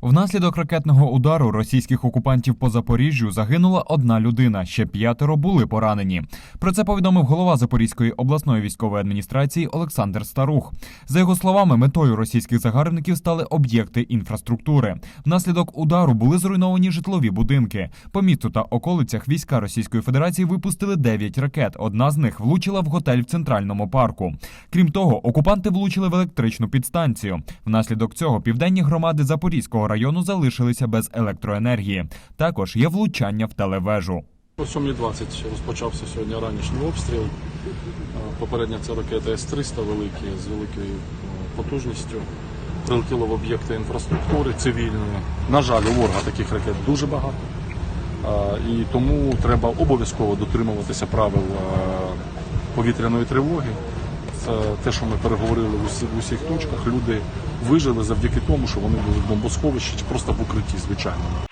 Внаслідок ракетного удару російських окупантів по Запоріжжю загинула одна людина, ще п'ятеро були поранені. Про це повідомив голова Запорізької обласної військової адміністрації Олександр Старух. За його словами, метою російських загарбників стали об'єкти інфраструктури. Внаслідок удару були зруйновані житлові будинки. По місту та околицях війська Російської Федерації випустили 9 ракет. Одна з них влучила в готель в центральному парку. Крім того, окупанти влучили в електричну підстанцію. Внаслідок цього південні громади Запорізького району залишилися без електроенергії. Також є влучання в телевежу. О 7.20 розпочався сьогодні ранішній обстріл. Е, Попередня це ракети С-300 великі з великою е, потужністю. Прилетіло в об'єкти інфраструктури цивільної. На жаль, у ворога таких ракет дуже багато. Е, І тому треба обов'язково дотримуватися правил повітряної тривоги. Це те, що ми переговорили в усі- в усіх точках. Люди вижили завдяки тому, що вони були в бомбосховищі просто в укритті звичайному.